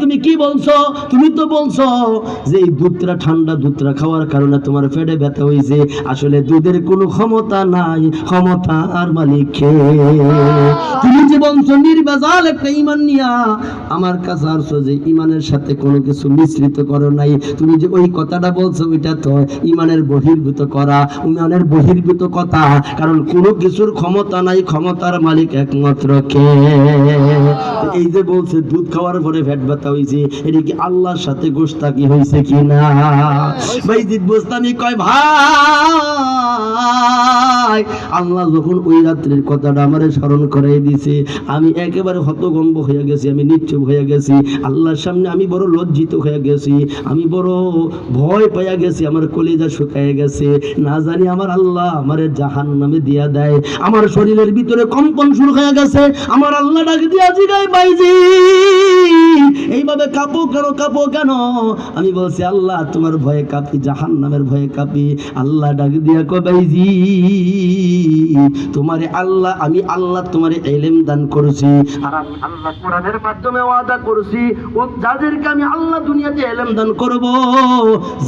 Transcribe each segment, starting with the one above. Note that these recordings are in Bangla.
তুমি কি বলছো? তুমি তো বলছো যে এই দুধটা ঠান্ডা দুধটা খাওয়ার কারণে তোমার পেটে ব্যথা হয়েছে আসলে দুধের কোনো ক্ষমতা নাই, ক্ষমতা আর মালিক তুমি যে বলছো একটা ইমান নিয়া, আমার কাছে যে ইমানের সাথে কোনো কিছু মিশ্রিত করো নাই। তুমি যে ওই কথাটা বলছো, ওইটা তো ইমানের বহির্ভূত করা, ইমানের বহির্ভূত কথা। কারণ কোনো কিছুর ক্ষমতা নাই, ক্ষমতার মালিক একমাত্র কে? এই যে বলছে দুধ খাওয়ার পরে ফ্যাট ব্যথা হয়েছে এটা কি আল্লাহর সাথে গোস্তাকি হয়েছে কি না ভাই জিদ বোস্তানি কয় ভাই! আল্লাহ যখন ওই রাত্রির কথাটা আমারে স্মরণ করাই দিছে, আমি একেবারে হতগম্ব হয়ে গেছি, আমি নিশ্চুপ হয়ে গেছি, আল্লাহর সামনে আমি বড় লজ্জিত হয়ে গেছি, আমি বড় ভয় পাইয়া গেছি, আমার কলিজা শুকায় গেছে, না জানি আমার আল্লাহ আমার জাহান নামে দিয়া দেয়, আমার শরীরের ভিতরে কম্পন শুরু হয়ে গেছে, আমার আল্লাহ ডাক দিয়া জিগাই বাইজি কাঁপো কেন কাঁপো কেন? আমি বলছি, আল্লাহ, তোমার ভয়ে কাঁপি জাহান নামের ভয়ে কাঁপি। আল্লাহ ডাক দিয়া কবাইজি তোমারে আল্লাহ, আমি আল্লাহ তোমারে এলেম দান করছি। আর আমি আল্লাহ কোরআনের মাধ্যমে ওয়াদা করছি, ও যাদেরকে আমি আল্লাহ দুনিয়াতে এলেম দান করব,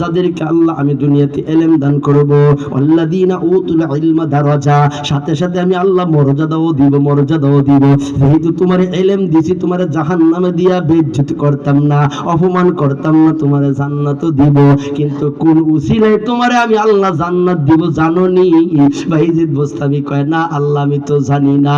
যাদেরকে আল্লাহ আমি দুনিয়াতে এলেম দান করব। আল্লাযীনা উতুল ইলমা দারাজা, সাথে সাথে আমি আল্লাহ মর্যাদাও দিব মর্যাদাও দিব। যেহেতু তোমার এলেম দিছি, তোমার জাহান্নামে দিয়া বেজ্জত করতাম না, অপমান করতাম না, তোমার জান্নাতও দিব। কিন্তু কোন উসিলায় তোমারে আমি আল্লাহ জান্নাত দিব জানো নি বাইজিদ বস্তাবি কয়, না, আল্লাহ আমি তো জানি না।